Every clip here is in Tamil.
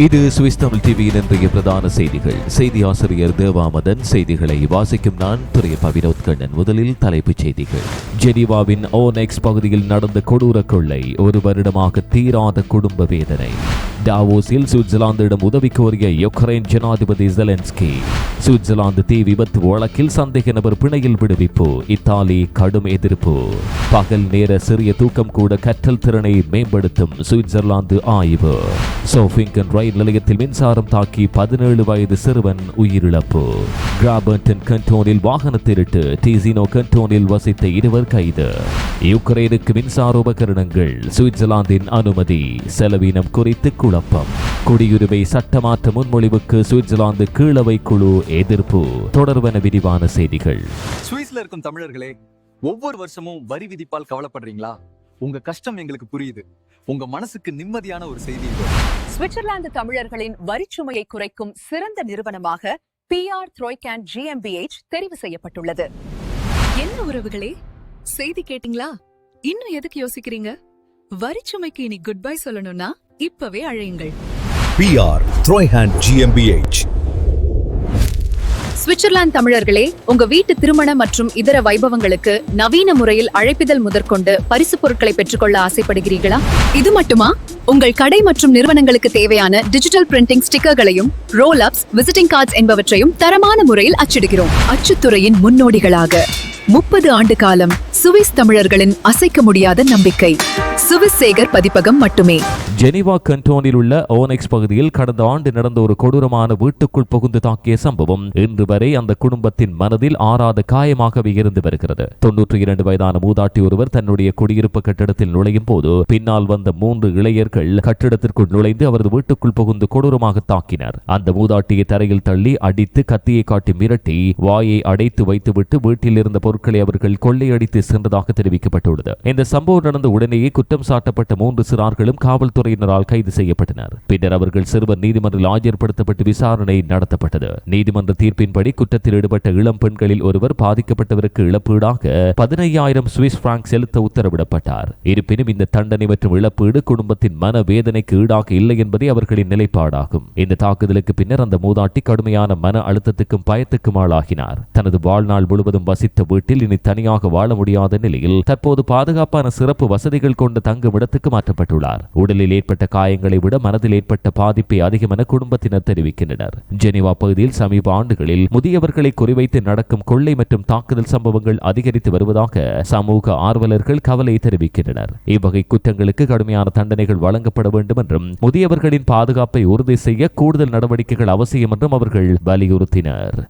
இது சுவிஸ் தமிழ் டிவியின் இன்றைய பிரதான செய்திகள். செய்தி ஆசிரியர் தேவாமதன் செய்திகளை வாசிக்கும் நான் துறை வினோத் கண்ணன். முதலில் தலைப்புச் செய்திகள். ஜெனீவாவின் ஓனெக்ஸ் பகுதியில் நடந்த கொடூர கொள்ளை. ஒரு வருடமாக தீராத குடும்ப வேதனை. டாவோஸில் சுவிட்சர்லாந்திடம் உதவி கோரிய யுக்ரைன் ஜனாதிபதி ஜெலன்ஸ்கி சுவிட்சர்லாந்து தீ விபத்து வழக்கில் சந்தேக நபர் பிணையில் விடுவிப்பு. இத்தாலி கடும் எதிர்ப்பு. பகல் நேர சிறிய தூக்கம் கூட கற்றல் திறனை மேம்படுத்தும் சுவிட்சர்லாந்து ஆய்வு. சோஃபிங்கன் ரயில் நிலையத்தில் மின்சாரம் தாக்கி பதினேழு வயது சிறுவன் உயிரிழப்பு. கிராபர்டன் கண்டோனில் வாகன திருட்டு. டிசினோ கண்டோனில் வசித்த இருவர் கைது. யுக்ரைனுக்கு மின்சார உபகரணங்கள். சுவிட்சர்லாந்தின் அனுமதி. செலவினம் குறித்து குழப்பம். குடியுரிமை சட்டமாற்ற முன்மொழிவுக்கு சுவிட்சர்லாந்து கீழவை குழு எதிர்ப்பு. தொடர்வன விரிவான செய்திகள். சுவிஸ்ல இருக்கும் தமிழர்களே ஒவ்வொரு வருஷமும் வரி விதிப்பால் கவலைப்படுறீங்களா? உங்க கஷ்டம் எங்களுக்கு புரியுது. உங்க மனசுக்கு நிம்மதியான ஒரு செய்தி. சுவிட்சர்லாந்து தமிழர்களின் வரிச்சுமையை குறைக்கும் சிறந்த நிறுவனமாக பிஆர் த்ரோய்கேன் ஜிஎம்பிஎச் தெரிவு செய்யப்பட்டுள்ளது. என்ன உறவுகளே? செய்தி கேட்டிங்களா? இன்னும் எதுக்கு யோசிக்கிறீங்க? வரிச்சுமைக்கு இனி குட் பை சொல்லணும்னா இப்பவே அழையுங்கள். பிஆர் த்ரோய்ஹேண்ட் ஜிஎம்பிஎச் சுவிட்சர்லாந்து தமிழர்களே உங்க வீட்டு திருமண மற்றும் இதர வைபவங்களுக்கு நவீன முறையில் அழைப்பிதழ் முதற்கொண்டு பரிசு பொருட்களை பெற்றுக்கொள்ள ஆசைப்படுகிறீர்களா? இது மட்டுமா? உங்கள் கடை மற்றும் நிறுவனங்களுக்கு தேவையான டிஜிட்டல் பிரிண்டிங் ஸ்டிக்கர்களையும் ரோல் அப்ஸ் விசிட்டிங் கார்ட்ஸ் என்பவற்றையும் தரமான முறையில் அச்சிடுகிறோம். அச்சுத்துறையின் முன்னோடிகளாக. முப்பது ஆண்டு காலம் சுவிஸ் தமிழர்களின் அசைக்க முடியாத நம்பிக்கை. சுவிஸ் சேகர் பதிப்பகம் மட்டுமே. ஜெனிவா கண்டோனில் உள்ள ஓனெக்ஸ் பகுதியில் கடந்த ஆண்டு நடந்த ஒரு கொடூரமான வீட்டுக்குள் புகுந்து தாக்கிய சம்பவம் இன்று வரை அந்த குடும்பத்தின் மனதில் ஆறாத காயமாகவே இருந்து வருகிறது. தொன்னூற்றி இரண்டு வயதான மூதாட்டி ஒருவர் தன்னுடைய குடியிருப்பு கட்டிடத்தில் நுழையும் போது பின்னால் வந்த மூன்று இளைஞர்கள் கட்டிடத்திற்குள் நுழைந்து அவரது வீட்டுக்குள் புகுந்து கொடூரமாக தாக்கினர். அந்த மூதாட்டியை தரையில் தள்ளி அடித்து கத்தியை காட்டி மிரட்டி வாயை அடைத்து வைத்துவிட்டு வீட்டில் இருந்த பொருள் அவர்கள் கொள்ளையடித்து சென்றதாக தெரிவிக்கப்பட்டுள்ளது. இந்த சம்பவம் நடந்த உடனேயே குற்றம் சாட்டப்பட்ட மூன்று சிறார்களும் காவல்துறையினரால் கைது செய்யப்பட்டனர். பின்னர் அவர்கள் சிறுவர் நீதிமன்றில் ஆஜர்படுத்தப்பட்டு விசாரணை நடத்தப்பட்டது. நீதிமன்ற தீர்ப்பின்படி குற்றத்தில் ஈடுபட்ட இளம் பெண்களில் ஒருவர் பாதிக்கப்பட்டவருக்கு இழப்பீடாக பதினையாயிரம் சுவிஸ் பிராங்க் செலுத்த உத்தரவிடப்பட்டார். இருப்பினும் இந்த தண்டனை மற்றும் இழப்பீடு குடும்பத்தின் மன வேதனைக்கு ஈடாக இல்லை என்பதே அவர்களின் நிலைப்பாடாகும். இந்த தாக்குதலுக்கு பின்னர் அந்த மூதாட்டி கடுமையான மன அழுத்தத்துக்கும் பயத்துக்கும் ஆளாகினார். தனது வாழ்நாள் முழுவதும் வசித்த வீட்டில் இனி தனியாக வாழ முடியாத நிலையில் தற்போது பாதுகாப்பான சிறப்பு வசதிகள் கொண்ட தங்கும் இடத்துக்கு மாற்றப்பட்டுள்ளார். உடலில் ஏற்பட்ட காயங்களை விட மனதில் ஏற்பட்ட பாதிப்பை அதிகம் என குடும்பத்தினர் தெரிவிக்கின்றனர். ஜெனிவா பகுதியில் சமீப ஆண்டுகளில் முதியவர்களை குறிவைத்து நடக்கும் கொள்ளை மற்றும் தாக்குதல் சம்பவங்கள் அதிகரித்து வருவதாக சமூக ஆர்வலர்கள் கவலை தெரிவிக்கின்றனர். இவ்வகை குற்றங்களுக்கு கடுமையான தண்டனைகள் வழங்கப்பட வேண்டும் என்றும் முதியவர்களின் பாதுகாப்பை உறுதி செய்ய கூடுதல் நடவடிக்கைகள் அவசியம் என்றும் அவர்கள் வலியுறுத்தினர்.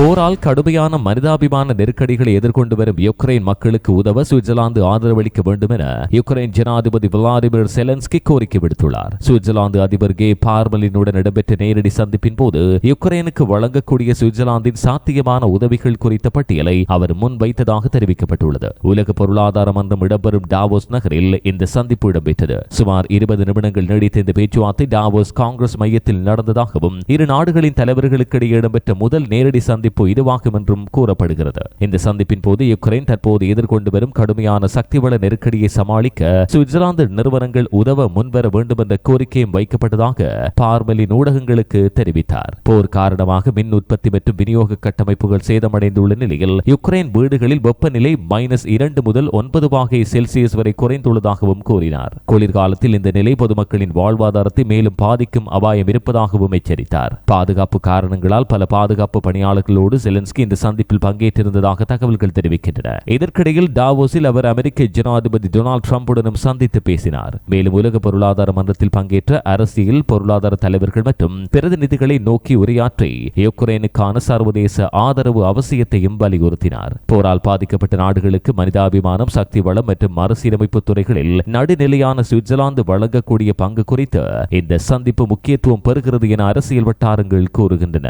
போரால் கடுமையான மனிதாபிமான நெருக்கடிகளை எதிர்கொண்டு வரும் யுக்ரைன் மக்களுக்கு உதவ சுவிட்சர்லாந்து ஆதரவளிக்க வேண்டும் என யுக்ரைன் ஜனாதிபதி விளாடிமிர் செலன்ஸ்கி கோரிக்கை விடுத்துள்ளார். சுவிட்சர்லாந்து அதிபர் கே. பார்மலினுடன் இடம்பெற்ற நேரடி சந்திப்பின் போது யுக்ரைனுக்கு வழங்கக்கூடிய சுவிட்சர்லாந்தின் சாத்தியமான உதவிகள் குறித்த பட்டியலை அவர் முன்வைத்ததாக தெரிவிக்கப்பட்டுள்ளது. உலக பொருளாதார மன்றம் இடம்பெறும் டாவோஸ் நகரில் இந்த சந்திப்பு இடம்பெற்றது. சுமார் இருபது நிமிடங்கள் நீடித்த இந்த பேச்சுவார்த்தை டாவோஸ் காங்கிரஸ் மையத்தில் நடந்ததாகவும் இரு நாடுகளின் தலைவர்களுக்கிடையே இடம்பெற்ற முதல் நேரடி சந்திப்பு இதுவாகும் என்றும் கூறப்படுகிறது. இந்த சந்திப்பின் போது யுக்ரைன் தற்போது எதிர்கொண்டு வரும் கடுமையான சக்திவள நெருக்கடியை சமாளிக்க சுவிட்சர்லாந்து நிறுவனங்கள் உதவ முன்வர வேண்டும் என்ற கோரிக்கையும் வைக்கப்பட்டதாக பார்மலின் ஊடகங்களுக்கு தெரிவித்தார். போர் காரணமாக மின் உற்பத்தி மற்றும் விநியோக கட்டமைப்புகள் சேதமடைந்துள்ள நிலையில் யுக்ரைன் வீடுகளில் வெப்பநிலை மைனஸ் இரண்டு முதல் ஒன்பது வாகை செல்சியஸ் வரை குறைந்துள்ளதாகவும் கூறினார். குளிர்காலத்தில் இந்த நிலை பொதுமக்களின் வாழ்வாதாரத்தை மேலும் பாதிக்கும் அபாயம் இருப்பதாகவும் எச்சரித்தார். பாதுகாப்பு காரணங்களால் பல பாதுகாப்பு பணியாளர்கள் தலைவர்களோடு செலன்ஸ்கி இந்த சந்திப்பில் பங்கேற்றிருந்ததாக தகவல்கள் தெரிவிக்கின்றன. இதற்கிடையில் டாவோஸில் அவர் அமெரிக்க ஜனாதிபதி டொனால்டு டிரம்புடனும் சந்தித்து பேசினார். மேலும் உலக பொருளாதார மன்றத்தில் பங்கேற்ற அரசியல் பொருளாதார தலைவர்கள் மற்றும் பிரதிநிதிகளை நோக்கி உரையாற்றி யுக்ரைனுக்கான சர்வதேச ஆதரவு அவசியத்தையும் வலியுறுத்தினார். போரால் பாதிக்கப்பட்ட நாடுகளுக்கு மனிதாபிமானம் சக்தி வளம் மற்றும் மறுசீரமைப்பு துறைகளில் நடுநிலையான சுவிட்சர்லாந்து வழங்கக்கூடிய பங்கு குறித்து இந்த சந்திப்பு முக்கியத்துவம் பெறுகிறது என அரசியல் வட்டாரங்கள் கூறுகின்றன.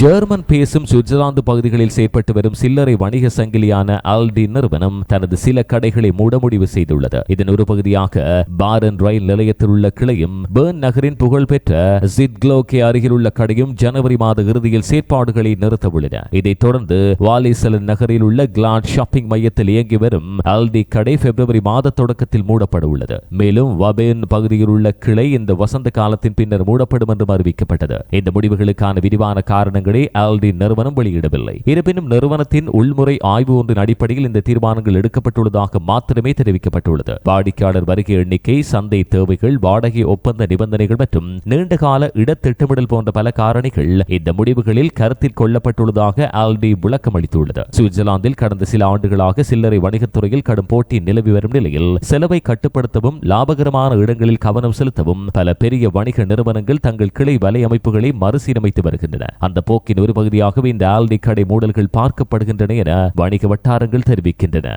ஜெர்மன் பேசும் சுவிட்சர்லாந்து பகுதிகளில் செயற்பட்டு வரும் சில்லறை வணிக சங்கிலியான ஆல்டி நிறுவனம் தனது சில கடைகளை மூட முடிவு செய்துள்ளது. இதன் ஒரு பகுதியாக பாரன் ரயில் நிலையத்தில் உள்ள கிளையும் பேர்ன் நகரின் புகழ்பெற்ற ஜிட்க்ளோக்கே அருகில் உள்ள கடையும் ஜனவரி மாத இறுதியில் செயற்பாடுகளை நிறுத்த உள்ளன இதைத் தொடர்ந்து வாலிசலன் நகரில் உள்ள கிளாட் ஷாப்பிங் மையத்தில் இயங்கி வரும் ஆல்டி கடை பிப்ரவரி மாத தொடக்கத்தில் மூடப்பட உள்ளது மேலும் வபேன் பகுதியில் உள்ள கிளை இந்த வசந்த காலத்தின் பின்னர் மூடப்படும் என்றும் அறிவிக்கப்பட்டது. இந்த முடிவுகளுக்கான விரிவான காரணங்கள் ஆல்டி நிறுவனம் வெளியிடவில்லை. இருப்பினும் நிறுவனத்தின் உள்முறை ஆய்வு ஒன்றின் அடிப்படையில் இந்த தீர்மானங்கள் எடுக்கப்பட்டுள்ளதாக மாத்திரமே தெரிவிக்கப்பட்டுள்ளது. வாடிக்கையாளர் வருகை எண்ணிக்கை சந்தை தேவைகள் வாடகை ஒப்பந்த நிபந்தனைகள் மற்றும் நீண்டகால இடத்திட்டமிடல் போன்ற பல காரணிகள் இந்த முடிவுகளில் கருத்தில் கொள்ளப்பட்டுள்ளதாக ஆல்டி விளக்கம் அளித்துள்ளது. சுவிட்சர்லாந்தில் கடந்த சில ஆண்டுகளாக சில்லறை வணிகத்துறையில் கடும் போட்டி நிலவி வரும் நிலையில் செலவை கட்டுப்படுத்தவும் லாபகரமான இடங்களில் கவனம் செலுத்தவும் பல பெரிய வணிக நிறுவனங்கள் தங்கள் கிளை வலையமைப்புகளை மறுசீரமைத்து வருகின்றன. அந்த போக்கின் ஒரு பகுதியாகவே இந்த ஆல்டி கடை மூடல்கள் பார்க்கப்படுகின்றன என வணிக வட்டாரங்கள் தெரிவிக்கின்றன.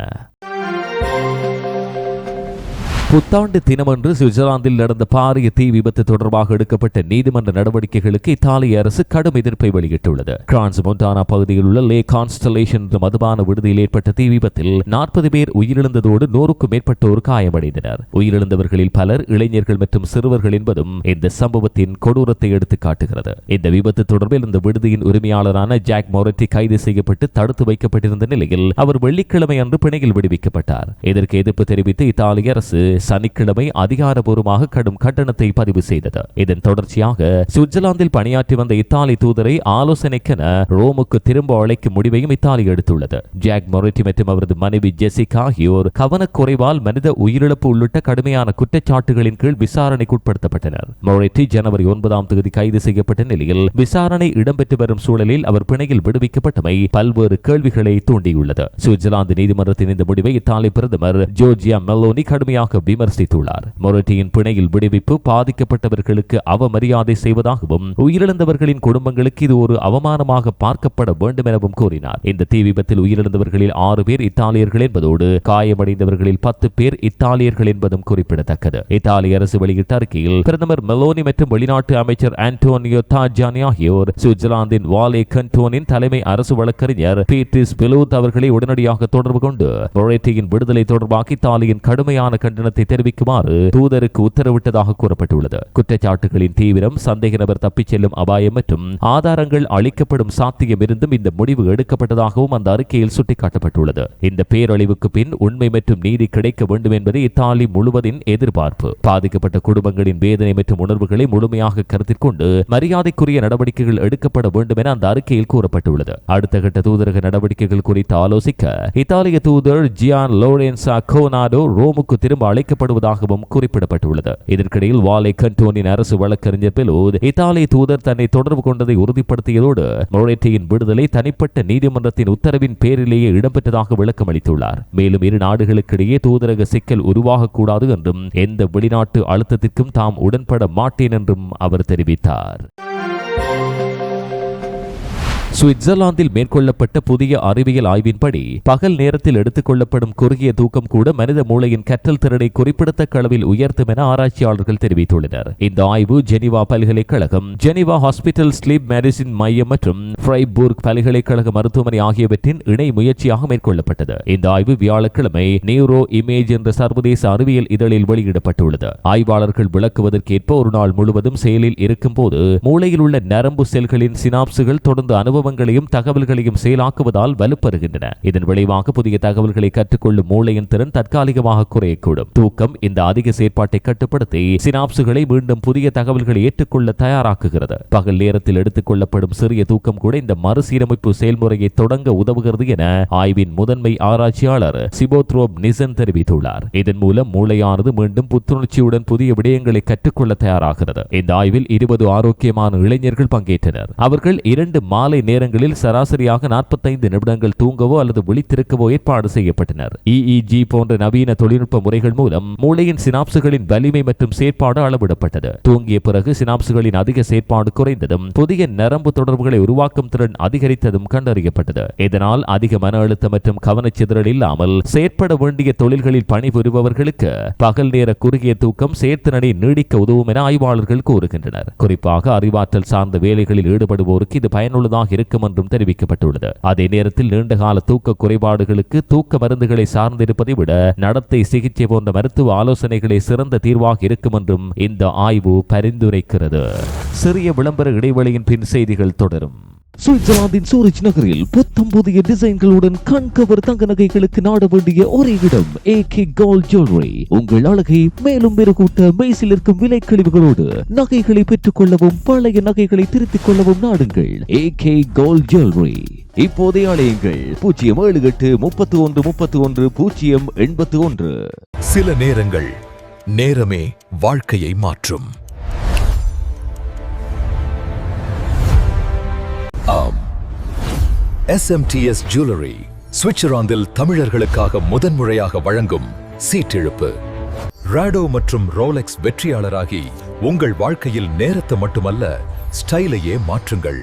புத்தாண்டு தினமன்று சுவிட்சர்லாந்தில் நடந்த பாரிய தீ விபத்து தொடர்பாக எடுக்கப்பட்ட நீதிமன்ற நடவடிக்கைகளுக்கு இத்தாலிய அரசு கடும் எதிர்ப்பை வெளியிட்டுள்ளது. கிரான்ஸ் மொண்டானா பகுதியில் உள்ள லே கான்ஸ்டலேஷன் என்ற மதுபான விடுதியில் ஏற்பட்ட தீ விபத்தில் நாற்பது பேர் உயிரிழந்ததோடு நூறுக்கும் மேற்பட்டோர் காயமடைந்தனர். உயிரிழந்தவர்களில் பலர் இளைஞர்கள் மற்றும் சிறுவர்கள் என்பதும் இந்த சம்பவத்தின் கொடூரத்தை எடுத்து காட்டுகிறது இந்த விபத்து தொடர்பில் இந்த விடுதியின் உரிமையாளரான ஜாக் மொரட்டி கைது செய்யப்பட்டு தடுத்து வைக்கப்பட்டிருந்த நிலையில் அவர் வெள்ளிக்கிழமை அன்று பிணையில் விடுவிக்கப்பட்டார். இதற்கு எதிர்ப்பு தெரிவித்து இத்தாலிய அரசு சனிக்கிழமை அதிகாரபூர்வமாக கடும் கண்டனத்தை பதிவு செய்தது. இதன் தொடர்ச்சியாக சுவிட்சர்லாந்தில் பணியாற்றி வந்த இத்தாலி தூதரை ஆலோசனைக்கென ரோமுக்கு திரும்ப அழைக்கும் முடிவையும் இத்தாலி எடுத்துள்ளது. ஜாக் மொரட்டி மற்றும் அவரது மனைவி ஜெசிகா ஆகியோர் கவனக்குறைவால் மனித உயிரிழப்பு உள்ளிட்ட கடுமையான குற்றச்சாட்டுகளின் கீழ் விசாரணைக்கு உட்படுத்தப்பட்டனர். மொரட்டி ஜனவரி ஒன்பதாம் தேதி கைது செய்யப்பட்ட நிலையில் விசாரணை இடம்பெற்று வரும் சூழலில் அவர் பிணையில் விடுவிக்கப்பட்டமை பல்வேறு கேள்விகளை தூண்டியுள்ளது. சுவிட்சர்லாந்து நீதிமன்றத்தின் இந்த முடிவை இத்தாலி பிரதமர் ஜோர்ஜியா மெலோனி கடுமையாக விமர்சித்துள்ளார். மொரட்டியின் பிணையில் விடுவிப்பு பாதிக்கப்பட்டவர்களுக்கு அவமரியாதை செய்வதாகவும் உயிரிழந்தவர்களின் குடும்பங்களுக்கு இது ஒரு அவமானமாக பார்க்கப்பட வேண்டும் எனவும் கூறினார். இந்த தீ விபத்தில் உயிரிழந்தவர்களில் ஆறு பேர் இத்தாலியர்கள் என்பதோடு காயமடைந்தவர்களில் பத்து பேர் இத்தாலியர்கள் என்பதும் குறிப்பிடத்தக்கது. இத்தாலிய அரசு வெளியிட்ட அறிக்கையில் பிரதமர் மெலோனி மற்றும் வெளிநாட்டு அமைச்சர் ஆண்டோனியோ தாஜானி ஆகியோர் சுவிட்சர்லாந்தின் வாலே கண்டோனின் தலைமை அரசு வழக்கறிஞர் பீட்ரிஸ் பெலூத் அவர்களை உடனடியாக தொடர்பு கொண்டு மொரேட்டியின் விடுதலை தொடர்பாக இத்தாலியின் கடுமையான கண்டனத்தை தெரிவிக்குமாறு தூதருக்கு உத்தரவிட்டதாக கூறப்பட்டுள்ளது. குற்றச்சாட்டுகளின் தீவிரம் சந்தேக நபர் தப்பிச் செல்லும் அபாயம் மற்றும் ஆதாரங்கள் அளிக்கப்படும் சாத்தியம் இருந்தும் இந்த முடிவு எடுக்கப்பட்டதாகவும் அந்த அறிக்கையில் சுட்டிக்காட்டப்பட்டுள்ளது. இந்த பேரழிவுக்கு பின் உண்மை மற்றும் நீதி கிடைக்க வேண்டும் என்பது இத்தாலி முழுவதின் எதிர்பார்ப்பு. பாதிக்கப்பட்ட குடும்பங்களின் வேதனை மற்றும் உணர்வுகளை முழுமையாக கருத்தில் கொண்டு மரியாதைக்குரிய நடவடிக்கைகள் எடுக்கப்பட வேண்டும் என அந்த அறிக்கையில் கூறப்பட்டுள்ளது. அடுத்த கட்ட தூதரக நடவடிக்கைகள் குறித்து ஆலோசிக்க இத்தாலிய தூதர் ஜியான் லோரென்சா கோனாடோ ரோமுக்கு திரும்ப அழைக்கப்படுவதாகவும் குறிப்பிடப்பட்டுள்ளது. இதற்கிடையில் வாலே கண்டோனின் அரசு வழக்கறிஞர் பெலூத் இத்தாலிய தூதர் தன்னை தொடர்பு கொண்டதை உறுதிப்படுத்தியதோடு மொரேட்டியின் விடுதலை தனிப்பட்ட நீதிமன்றத்தின் உத்தரவின் பேரிலேயே இடம்பெற்றதாக விளக்கம் அளித்துள்ளார். மேலும் இரு நாடுகளுக்கிடையே தூதரக சிக்கல் உருவாகக்கூடாது என்றும் எந்த வெளிநாட்டு அழுத்தத்திற்கும் தாம் உடன்பட மாட்டேன் என்றும் அவர் தெரிவித்தார். சுவிட்சர்லாந்தில் மேற்கொள்ளப்பட்ட புதிய அறிவியல் ஆய்வின்படி பகல் நேரத்தில் எடுத்துக் கொள்ளப்படும் குறுகிய தூக்கம் கூட மனித மூளையின் கற்றல் திறனை குறிப்பிடத்தக்க அளவில் உயர்த்தும் என ஆராய்ச்சியாளர்கள் தெரிவித்துள்ளனர். இந்த ஆய்வு ஜெனிவா பல்கலைக்கழகம் ஜெனிவா ஹாஸ்பிட்டல் ஸ்லீப் மெடிசின் மையம் மற்றும் ஃப்ரைபூர்க் பல்கலைக்கழக மருத்துவமனை ஆகியவற்றின் இணை முயற்சியாக மேற்கொள்ளப்பட்டது. இந்த ஆய்வு வியாழக்கிழமை நியூரோ இமேஜ் என்ற சர்வதேச அறிவியல் இதழில் வெளியிடப்பட்டுள்ளது. ஆய்வாளர்கள் விளக்குவதற்கேற்ப ஒரு நாள் முழுவதும் செயலில் இருக்கும் போது மூளையில் உள்ள நரம்பு செல்களின் சினாப்சுகள் தொடர்ந்து அனுபவ அனுபவங்களையும் தகவல்களையும் செயலாக்குவதால் வலுப்பெறுகின்றன. இதன் விளைவாக புதிய தகவல்களை கற்றுக்கொள்ளும் மூளையின் திறன் தற்காலிகமாக குறையக்கூடும். தூக்கம் இந்த அதிக செயற்பாட்டை கட்டுப்படுத்தி சினாப்சுகளை மீண்டும் புதிய தகவல்களை ஏற்றுக்கொள்ள தயாராக்குகிறது. பகல் நேரத்தில் எடுத்துக் கொள்ளப்படும் சிறிய தூக்கம் கூட இந்த மறுசீரமைப்பு செயல்முறையை தொடங்க உதவுகிறது என ஆய்வின் முதன்மை ஆராய்ச்சியாளர் சிபோத்ரோப் நிசன் தெரிவித்துள்ளார். இதன் மூலம் மூளையானது மீண்டும் புத்துணர்ச்சியுடன் புதிய விடயங்களை கற்றுக்கொள்ள தயாராகிறது. இந்த ஆய்வில் இருபது ஆரோக்கியமான இளைஞர்கள் பங்கேற்றனர். அவர்கள் இரண்டு மாலை நேரங்களில் சராசரியாக நாற்பத்தைந்து நிமிடங்கள் தூங்கவோ அல்லது விழித்திருக்கவோ ஏற்பாடு செய்யப்பட்டனர். இஇஜி போன்ற நவீன தொழில்நுட்ப முறைகள் மூலம் மூளையின் சினாப்சுகளின் வலிமை மற்றும் செயற்பாடு அளவிடப்பட்டது. தூங்கிய பிறகு சினாப்சுகளின் அதிக செயற்பாடு குறைந்ததும் புதிய நரம்பு தொடர்புகளை உருவாக்கும் திறன் அதிகரித்ததும் கண்டறியப்பட்டது. இதனால் அதிக மன அழுத்தம் மற்றும் கவனச்சிதறல் இல்லாமல் செயற்பட வேண்டிய தொழில்களில் பணிபுரிபவர்களுக்கு பகல் நேர குறுகிய தூக்கம் செயற்திறனை நீடிக்க உதவும் என ஆய்வாளர்கள் கூறுகின்றனர். குறிப்பாக அறிவாற்றல் சார்ந்த வேலைகளில் ஈடுபடுவோருக்கு இது பயனுள்ளதாக இருக்கும் என்றும் தெரிவிக்கப்பட்டுள்ளது. அதே நேரத்தில் நீண்டகால தூக்க குறைபாடுகளுக்கு தூக்க மருந்துகளை சார்ந்திருப்பதை விட நடத்தை சிகிச்சை போன்ற மருத்துவ ஆலோசனைகளை சிறந்த தீர்வாக இருக்கும் என்றும் இந்த ஆய்வு பரிந்துரைக்கிறது. சிறிய விளம்பர இடைவெளியின் பின் செய்திகள் தொடரும். சுவிட்சர்லாந்தின் சூரிச் நகரில் புத்தம் புதிய டிசைன்களுடன் கண்கவர் தங்க நகைகளுக்கு நாட வேண்டிய ஒரே இடம் ஏ கே கோல்ட் ஜுவல்லரி உங்கள் அழகை மேலும் மெருகூட்ட மெய்சில் இருக்கும் விலை கழிவுகளோடு நகைகளை பெற்றுக் கொள்ளவும் பழைய நகைகளை திருத்திக் கொள்ளவும் நாடுங்கள். ஏ கே கோல்ட் ஜுவல்லரி இப்போதே அழையுங்கள் பூஜ்ஜியம் ஏழு எட்டு முப்பத்தி ஒன்று முப்பத்தி ஒன்று பூஜ்ஜியம் எண்பத்தி ஒன்று சில நேரங்கள் நேரமே வாழ்க்கையை மாற்றும். ஆம். எஸ்எம்டிஎஸ் ஜுவல்லரி சுவிட்சர்லாந்தில் தமிழர்களுக்காக முதன்முறையாக வழங்கும் சீட்டிழுப்பு. ராடோ மற்றும் ரோலெக்ஸ் வெற்றியாளராகி உங்கள் வாழ்க்கையில் நேரத்தை மட்டுமல்ல ஸ்டைலையே மாற்றுங்கள்.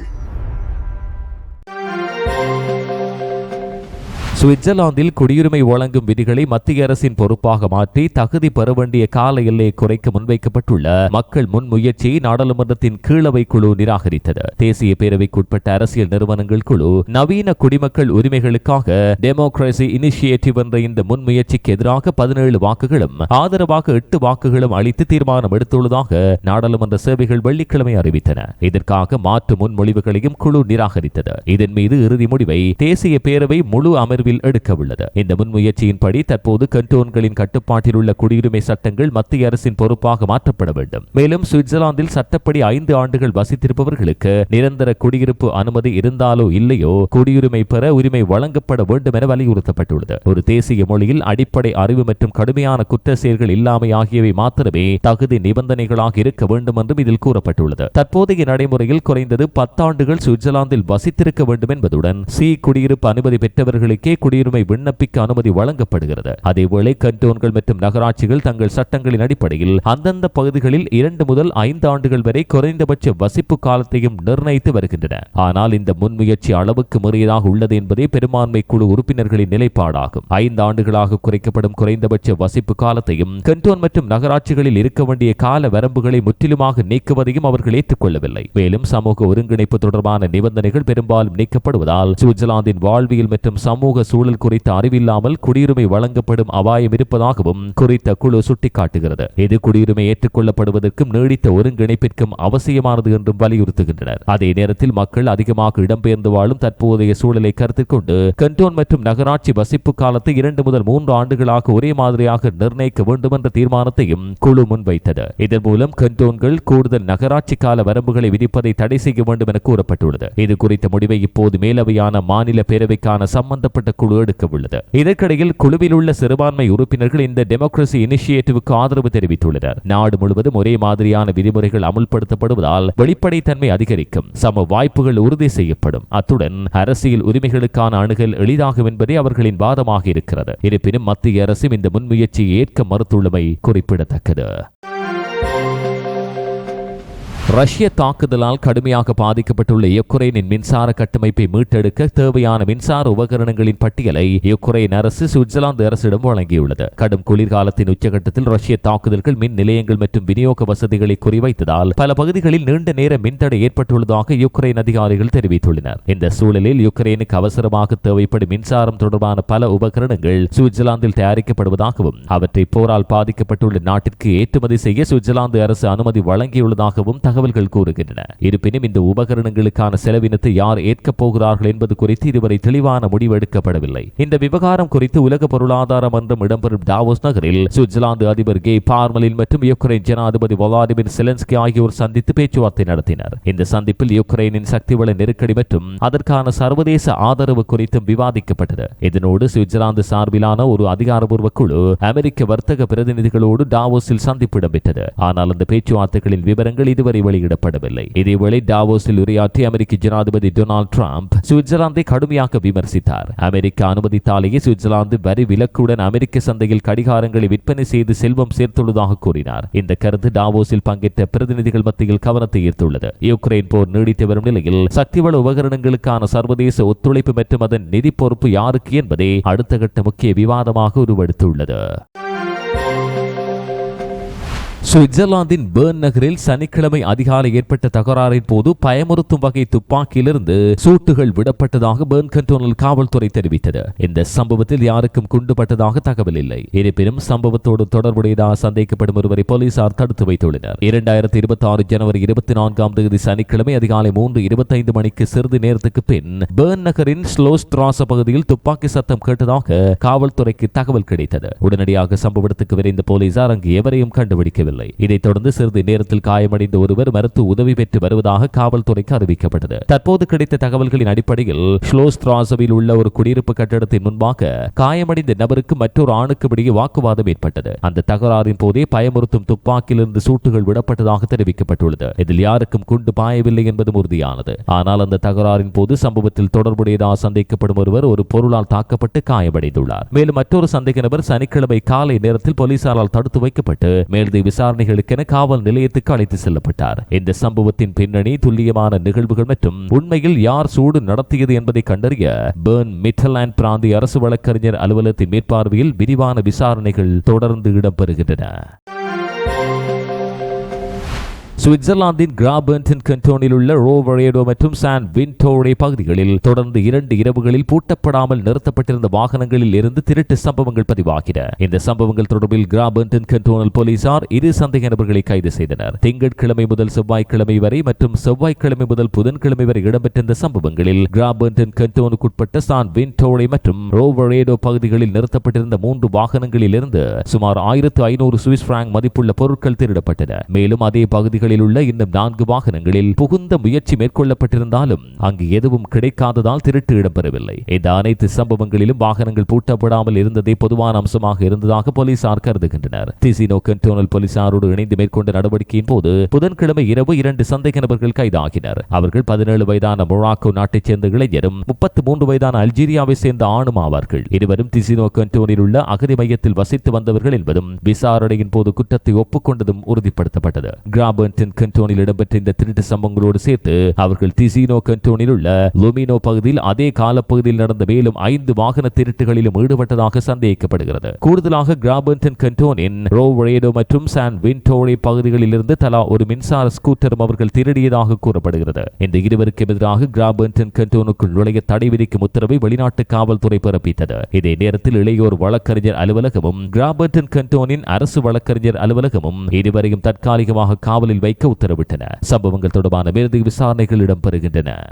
சுவிட்சர்லாந்தில் குடியுரிமை வழங்கும் விதிகளை மத்திய அரசின் பொறுப்பாக மாற்றி தகுதி பெற வேண்டிய கால எல்லையை குறைக்க முன்வைக்கப்பட்டுள்ள மக்கள் முன்முயற்சியை நாடாளுமன்றத்தின் கீழவை குழு நிராகரித்தது. தேசிய பேரவைக்குட்பட்ட அரசியல் நிறுவனங்கள் குழு நவீன குடிமக்கள் உரிமைகளுக்காக டெமோக்ரசி இனிஷியேட்டிவ் என்ற இந்த முன்முயற்சிக்கு எதிராக பதினேழு வாக்குகளும் ஆதரவாக எட்டு வாக்குகளும் அளித்து தீர்மானம் எடுத்துள்ளதாக நாடாளுமன்ற சேவைகள் வெள்ளிக்கிழமை அறிவித்தன. இதற்காக மாற்று முன்மொழிவுகளையும் குழு நிராகரித்தது. இதன் மீது இறுதி முடிவை தேசிய பேரவை முழு அமர்வில் எடுக்க உள்ளது இந்த முன்முயற்சியின்படி தற்போது கண்டோன்களின் கட்டுப்பாட்டில் உள்ள குடியுரிமை சட்டங்கள் மத்திய அரசின் பொறுப்பாக மாற்றப்பட வேண்டும். மேலும் சுவிட்சர்லாந்தில் சட்டப்படி ஐந்து ஆண்டுகள் வசித்திருப்பவர்களுக்கு நிரந்தர குடியிருப்பு அனுமதி இருந்தாலோ இல்லையோ குடியுரிமை பெற உரிமை வழங்கப்பட வேண்டும் என வலியுறுத்தப்பட்டுள்ளது. ஒரு தேசிய மொழியில் அடிப்படை அறிவு மற்றும் கடுமையான குற்ற செயல்கள் இல்லாமை ஆகியவை மாத்திரமே தகுதி நிபந்தனைகளாக இருக்க வேண்டும் என்றும் இதில் கூறப்பட்டுள்ளது. தற்போதைய நடைமுறையில் குறைந்தது பத்தாண்டுகள் சுவிட்சர்லாந்தில் வசித்திருக்க வேண்டும் என்பதுடன் சி குடியிருப்பு அனுமதி பெற்றவர்களுக்கே குடியுரிமை விண்ணப்பிக்க அனுமதி வழங்கப்படுகிறது. அதேவேளை கண்டோன்கள் மற்றும் நகராட்சிகள் தங்கள் சட்டங்களின் அடிப்படையில் அந்தந்த பகுதிகளில் இரண்டு முதல் ஐந்து ஆண்டுகள் வரை குறைந்தபட்ச வசிப்பு காலத்தையும் நிர்ணயித்து வருகின்றன. ஆனால் இந்த முன்முயற்சி அளவுக்கு மீறியதாக உள்ளது என்பதே பெரும்பான்மை குழு உறுப்பினர்களின் நிலைப்பாடாகும். ஐந்து ஆண்டுகளாக குறைக்கப்படும் குறைந்தபட்ச வசிப்பு காலத்தையும் கண்டோன் மற்றும் நகராட்சிகளில் இருக்க வேண்டிய கால வரம்புகளை முற்றிலுமாக நீக்குவதையும் அவர்கள் ஏற்றுக்கொள்ளவில்லை. மேலும் சமூக ஒருங்கிணைப்பு தொடர்பான நிபந்தனைகள் பெரும்பாலும் நீக்கப்படுவதால் சுவிட்சர்லாந்தின் வாழ்வியல் மற்றும் சமூக சூழல் குறித்த அறிவில்லாமல் குடியுரிமை வழங்கப்படும் அபாயம் இருப்பதாகவும் குறித்த குழு சுட்டிக்காட்டுகிறது. இது குடியுரிமை ஏற்றுக்கொள்ளப்படுவதற்கும் நீடித்த ஒருங்கிணைப்பிற்கும் அவசியமானது என்றும் வலியுறுத்துகின்றனர். அதே நேரத்தில் மக்கள் அதிகமாக இடம்பெயர்ந்து வாழும் தற்போதைய சூழலை கருத்தில் கொண்டு கண்டோன் மற்றும் நகராட்சி வசிப்பு காலத்தை இரண்டு முதல் மூன்று ஆண்டுகளாக ஒரே மாதிரியாக நிர்ணயிக்க வேண்டும் என்ற தீர்மானத்தையும் குழு முன்வைத்தது. இதன் மூலம் கண்டோன்கள் கூடுதல் நகராட்சி கால வரம்புகளை விதிப்பதை தடை செய்ய வேண்டும் என கூறப்பட்டுள்ளது. இது குறித்த முடிவை இப்போது மேலவையான மாநில பேரவைக்கான சம்பந்தப்பட்ட குழு எடுக்கவுள்ளது. இதற்கிடையில் குழுவில் உள்ள சிறுபான்மை உறுப்பினர்கள் இந்த டெமோக்ரசி இனிஷியேட்டிவுக்கு ஆதரவு தெரிவித்துள்ளனர். நாடு முழுவதும் ஒரே மாதிரியான விதிமுறைகள் அமுல்படுத்தப்படுவதால் வெளிப்படைத்தன்மை அதிகரிக்கும். சம வாய்ப்புகள் உறுதி செய்யப்படும். அத்துடன் அரசியல் உரிமைகளுக்கான அணுகல் எளிதாகும் என்பதே அவர்களின் வாதமாக இருக்கிறது. இருப்பினும் மத்திய அரசும் இந்த முன்முயற்சியை ஏற்க மறுத்துள்ளமை குறிப்பிடத்தக்கது. ரஷ்ய தாக்குதலால் கடுமையாக பாதிக்கப்பட்டுள்ள யுக்ரைனின் மின்சார கட்டமைப்பை மீட்டெடுக்க தேவையான மின்சார உபகரணங்களின் பட்டியலை யுக்ரைன் அரசு சுவிட்சர்லாந்து அரசிடம் வழங்கியுள்ளது. கடும் குளிர்காலத்தின் உச்சகட்டத்தில் ரஷ்ய தாக்குதல்கள் மின் நிலையங்கள் மற்றும் விநியோக வசதிகளை குறிவைத்ததால் பல பகுதிகளில் நீண்ட நேர மின்தடை ஏற்பட்டுள்ளதாக யுக்ரைன் அதிகாரிகள் தெரிவித்துள்ளனர். இந்த சூழலில் யுக்ரைனுக்கு அவசரமாக தேவைப்படும் மின்சாரம் தொடர்பான பல உபகரணங்கள் சுவிட்சர்லாந்தில் தயாரிக்கப்படுவதாகவும் அவற்றை போரால் பாதிக்கப்பட்டுள்ள நாட்டிற்கு ஏற்றுமதி செய்ய சுவிட்சர்லாந்து அரசு அனுமதி வழங்கியுள்ளதாகவும் தகவல் தகவல்கள் கூறுகின்றன. இருப்பினும் இந்த உபகரணங்களுக்கான செலவினத்தை யார் ஏற்கப் போகிறார்கள் என்பது குறித்து இதுவரை தெளிவான முடிவு எடுக்கப்படவில்லை. இந்த விவகாரம் குறித்து உலக பொருளாதார மன்றம் இடம்பெறும் டாவோஸ் நகரில் சுவிட்சர்லாந்து அதிபர் கே. பார்மலின் மற்றும் யுக்ரைன் ஜனாதிபதி வலாடிமிர் செலன்ஸ்கி ஆகியோர் சந்தித்து பேச்சுவார்த்தை நடத்தினர். இந்த சந்திப்பில் யுக்ரைனின் சக்திவள நெருக்கடி மற்றும் அதற்கான சர்வதேச ஆதரவு குறித்தும் விவாதிக்கப்பட்டது. இதனோடு சுவிட்சர்லாந்து சார்பிலான ஒரு அதிகாரபூர்வ குழு அமெரிக்க வர்த்தக பிரதிநிதிகளோடு டாவோஸில் சந்திப்பு இடம்பெற்றது. ஆனால் அந்த பேச்சுவார்த்தைகளின் விவரங்கள் இதுவரை வெளியிடப்படவில்லை. இதேவேளை டாவோஸில் உரையாற்றிய அமெரிக்க ஜனாதிபதி டொனால்ட் ட்ரம்ப் சுவிட்சர்லாந்தை கடுமையாக விமர்சித்தார். அமெரிக்க அனுமதித்தாலேயே சுவிட்சர்லாந்து வரி விலக்குடன் அமெரிக்க சந்தையில் கடிகாரங்களை விற்பனை செய்து செல்வம் சேர்த்துள்ளதாக கூறினார். இந்த கருத்து டாவோஸில் பங்கேற்ற பிரதிநிதிகள் மத்தியில் கவனத்தை ஈர்த்துள்ளது. யுக்ரைன் போர் நீடித்து வரும் நிலையில் சக்திவள உபகரணங்களுக்கான சர்வதேச ஒத்துழைப்பு மற்றும் அதன் நிதி பொறுப்பு யாருக்கு என்பதே அடுத்த கட்ட முக்கிய விவாதமாக உருவெடுத்துள்ளது. சுவிட்சர்லாந்தின் பேர்ன் நகரில் சனிக்கிழமை அதிகாலை ஏற்பட்ட தகராறின் போது பயமுறுத்தும் வகை துப்பாக்கியிலிருந்து சூட்டுகள் விடப்பட்டதாக பேர்ன் கண்டோனல் காவல்துறை தெரிவித்தது. இந்த சம்பவத்தில் யாருக்கும் குண்டுபட்டதாக தகவல் இல்லை. இருப்பினும் சம்பவத்தோடு தொடர்புடையதாக சந்தேகப்படும் ஒருவரை போலீசார் தடுத்து வைத்துள்ளனர். இரண்டாயிரத்தி இருபத்தி ஆறு ஜனவரி இருபத்தி நான்காம் தேதி சனிக்கிழமை அதிகாலை மூன்று இருபத்தைந்து மணிக்கு சிறிது நேரத்துக்கு பின் பேர்ன் நகரின் ஸ்லோஸ்ட்ராச பகுதியில் துப்பாக்கி சத்தம் கேட்டதாக காவல்துறைக்கு தகவல் கிடைத்தது. உடனடியாக சம்பவத்துக்கு விரைந்த போலீசார் அங்கு எவரையும் கண்டுபிடிக்கவில்லை. இதைத் தொடர்ந்து சிறிது நேரத்தில் காயமடைந்த ஒருவர் மருத்துவ உதவி பெற்று வருவதாக காவல்துறைக்கு அறிவிக்கப்பட்டது. தற்போது கிடைத்த தகவல்களின் அடிப்படையில் ஷ்லோஸ்ட்ராசவில் உள்ள ஒரு குடியிருப்பு கட்டடத்தின் முன்பாக காயமடைந்த நபருக்கு மற்றொரு ஆணுக்கு இடையே வாக்குவாதம் ஏற்பட்டது. அந்த தகராறின் போதே பயமுறுத்தும் துப்பாக்கியிலிருந்து சூட்டுகள் விடப்பட்டதாக தெரிவிக்கப்பட்டுள்ளது. இதில் யாருக்கும் குண்டு பாயவில்லை என்பதும் உறுதியானது. ஆனால் அந்த தகராறின் போது சம்பவத்தில் தொடர்புடையதாக சந்தேகப்படும் ஒருவர் ஒரு பொருளால் தாக்கப்பட்டு காயமடைந்துள்ளார். மேலும் மற்றொரு சந்தேக நபர் சனிக்கிழமை காலை நேரத்தில் போலீசாரால் தடுத்து வைக்கப்பட்டு மேல்தீவு விசாரணைகளுக்கென காவல் நிலையத்துக்கு அழைத்து செல்லப்பட்டார். இந்த சம்பவத்தின் பின்னணி துல்லியமான நிகழ்வுகள் மற்றும் உண்மையில் யார் சூடு நடத்தியது என்பதை கண்டறிய பேர்ன் மிட்டலாண்ட் பிராந்திய அரசு வழக்கறிஞர் அலுவலகத்தின் மேற்பார்வையில் விரிவான விசாரணைகள் தொடர்ந்து இடம்பெறுகின்றன. சுவிட்சர்லாந்தின் கிராபர்டன் கண்டோனில் உள்ள ரோவரேடோ மற்றும் சான் வின்டோரே பகுதிகளில் தொடர்ந்து இரண்டு இரவுகளில் பூட்டப்படாமல் நிறுத்தப்பட்டிருந்த வாகனங்களில் இருந்து திருட்டு சம்பவங்கள் பதிவாகின. இந்த சம்பவங்கள் தொடர்பில் கிராபர்டன் கண்டோனல் போலீசார் இரு சந்தேக நபர்களை கைது செய்தனர். திங்கட்கிழமை முதல் செவ்வாய்க்கிழமை வரை மற்றும் செவ்வாய்க்கிழமை முதல் புதன்கிழமை வரை இடம்பெற்ற இந்த சம்பவங்களில் கிராபர்டன் கண்டோனுக்குட்பட்ட சான் வின்டோரே மற்றும் ரோவரேடோ பகுதிகளில் நிறுத்தப்பட்டிருந்த மூன்று வாகனங்களில் இருந்து சுமார் ஆயிரத்து ஐநூறு சுவிஸ் பிராங்க் மதிப்புள்ள பொருட்கள் திருடப்பட்டன. மேலும் அதே பகுதிகளில் உள்ள இன்னும் நான்கு வாகனங்களில் புகுந்த முயற்சி மேற்கொள்ளப்பட்டிருந்தாலும் அங்கு எதுவும் கிடைக்காததால் திருட்டு இடம்பெறவில்லை. இந்த அனைத்து சம்பவங்களிலும் வாகனங்கள் பூட்டப்படாமல் இருந்ததே பொதுவான அம்சமாக இருந்ததாக போலீசார் கருதுகின்றனர். திசினோ கண்டோனல் போலீசாரோடு இணைந்து மேற்கொண்ட நடவடிக்கையின் போது புதன்கிழமை இரவு இரண்டு சந்தேக நபர்கள் கைதாகினர். அவர்கள் பதினேழு வயதான மொராக்கோ நாட்டைச் சேர்ந்த இளைஞரும் முப்பத்தி மூன்று வயதான அல்ஜீரியாவை சேர்ந்த ஆணும் ஆவார்கள். இருவரும் திசினோ கண்டோனில் உள்ள அகதி மையத்தில் வசித்து வந்தவர்கள் என்பதும் விசாரணையின் போது குற்றத்தை ஒப்புக்கொண்டதும் உறுதிப்படுத்தப்பட்டது. கிராபர்டன் கண்டோனில் இடம்பெற்ற இந்த திருட்டு சம்பவங்களோடு சேர்த்து அவர்கள் திசினோ கண்டோனில் உள்ள லொமினோ பகுதியில் அதே காலப்பகுதியில் நடந்த மேலும் ஐந்து வாகன திருட்டுகளிலும் ஈடுபட்டதாக சந்தேகிக்கப்படுகிறது. கூடுதலாக கிராபர்டன் கண்டோனின் ரோவரேடோ மற்றும் சான் வின்டோரே பகுதிகளில் இருந்து தலா ஒரு மின்சார ஸ்கூட்டரும் அவர்கள் திருடியதாக கூறப்படுகிறது. இந்த இருவருக்கு எதிராக கிராபர்டன் கண்டோனுக்குள் நுழைய தடை விதிக்கும் உத்தரவை வெளிநாட்டு காவல்துறை பிறப்பித்தது. இதே நேரத்தில் இளையோர் வழக்கறிஞர் அலுவலகமும் கிராபர்டன் கண்டோனின் அரசு வழக்கறிஞர் அலுவலகமும் இருவரையும் தற்காலிகமாக காவலில் வைக்க உத்தரவிட்டன. சம்பவங்கள் தொடர்பான மேலதிக விசாரணைகள் இடம்பெறுகின்றன.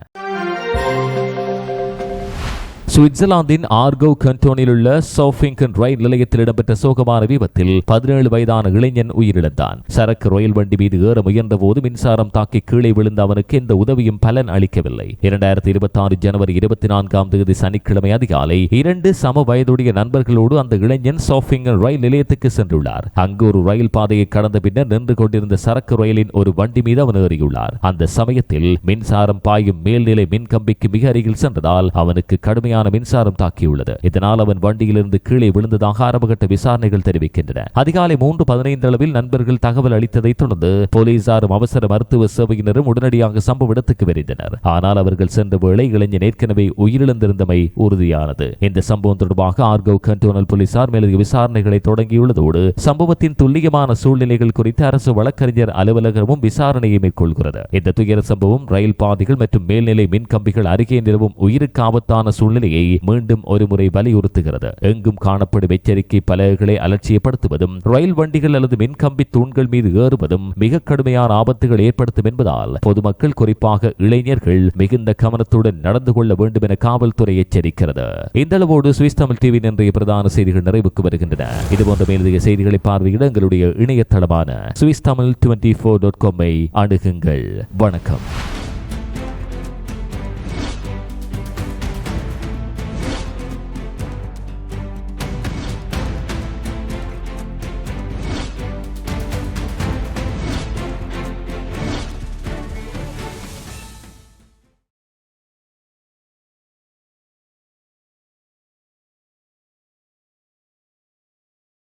சுவிட்சர்லாந்தின் ஆர்கோ கண்டோனில் உள்ள சோஃபிங்கன் ரயில் நிலையத்தில் இடம்பெற்ற சோகமான விபத்தில் பதினேழு வயதான இளைஞன் உயிரிழந்தான். சரக்கு ரயில் வண்டி மீது ஏற முயன்றபோது மின்சாரம் தாக்கி கீழே விழுந்த அவனுக்கு எந்த உதவியும் பலன் அளிக்கவில்லை. இரண்டாயிரத்தி இருபத்தி ஆறு ஜனவரி இருபத்தி நான்காம் தேதி சனிக்கிழமை அதிகாலை இரண்டு சம வயதுடைய நண்பர்களோடு அந்த இளைஞன் சோஃபிங்கன் ரயில் நிலையத்துக்கு சென்றுள்ளார். அங்கு ஒரு ரயில் பாதையை கடந்த பின்னர் நின்று கொண்டிருந்த சரக்கு ரயிலின் ஒரு வண்டி மீது அவன் ஏறியுள்ளார். அந்த சமயத்தில் மின்சாரம் பாயும் மேல்நிலை மின்கம்பிக்கு மிக அருகில் சென்றதால் அவனுக்கு கடுமையான மின்சாரம் தாக்கியுள்ளது. இதனால் அவன் வண்டியிலிருந்து கீழே விழுந்ததாக ஆரம்பகட்ட விசாரணைகள் தெரிவிக்கின்றன. அதிகாலை மூன்று பதினைந்து அளவில் நண்பர்கள் தகவல் அளித்ததைத் தொடர்ந்து போலீசாரும் அவசர மருத்துவ சேவையினரும் உடனடியாக சம்பவ இடத்துக்கு விரைந்தனர். ஆனால் அவர்கள் சென்ற வேளை இளைஞன் ஏற்கனவே உயிரிழந்திருந்தமை உறுதியானது. இந்த சம்பவம் தொடர்பாக ஆர்கவ் கண்டோனல் போலீசார் மேலதிக விசாரணைகளை தொடங்கியுள்ளதோடு சம்பவத்தின் துல்லியமான சூழ்நிலைகள் குறித்து அரசு வழக்கறிஞர் அலுவலகமும் விசாரணையை மேற்கொள்கிறது. இந்த துயர சம்பவம் ரயில் பாதைகள் மற்றும் மேல்நிலை மின் கம்பிகள் அருகே நிலவும் உயிருக்கு ஆபத்தான சூழ்நிலையை எச்சரிக்கையை மீண்டும் ஒருமுறை வலியுறுத்துகிறது. எங்கும் காணப்படும் எச்சரிக்கை பலகைகளை அலட்சியப்படுத்துவதும் ரயில் வண்டிகள் அல்லது மின்கம்பி தூண்கள் மீது ஏறுவதும் மிக கடுமையான ஆபத்துகள் ஏற்படுத்தும் என்பதால் பொதுமக்கள் குறிப்பாக இளைஞர்கள் மிகுந்த கவனத்துடன் நடந்து கொள்ள வேண்டும் என காவல்துறை எச்சரிக்கிறது. இந்த அளவோடு சுவிஸ் தமிழ் டிவி இன்றைய பிரதான செய்திகள் நிறைவுக்கு வருகின்றன. இதுபோன்ற மேலதிக செய்திகளை பார்வையிட எங்களுடைய இணையதளமான Swiss Tamil twenty four dot காமை அணுகுங்கள். வணக்கம்.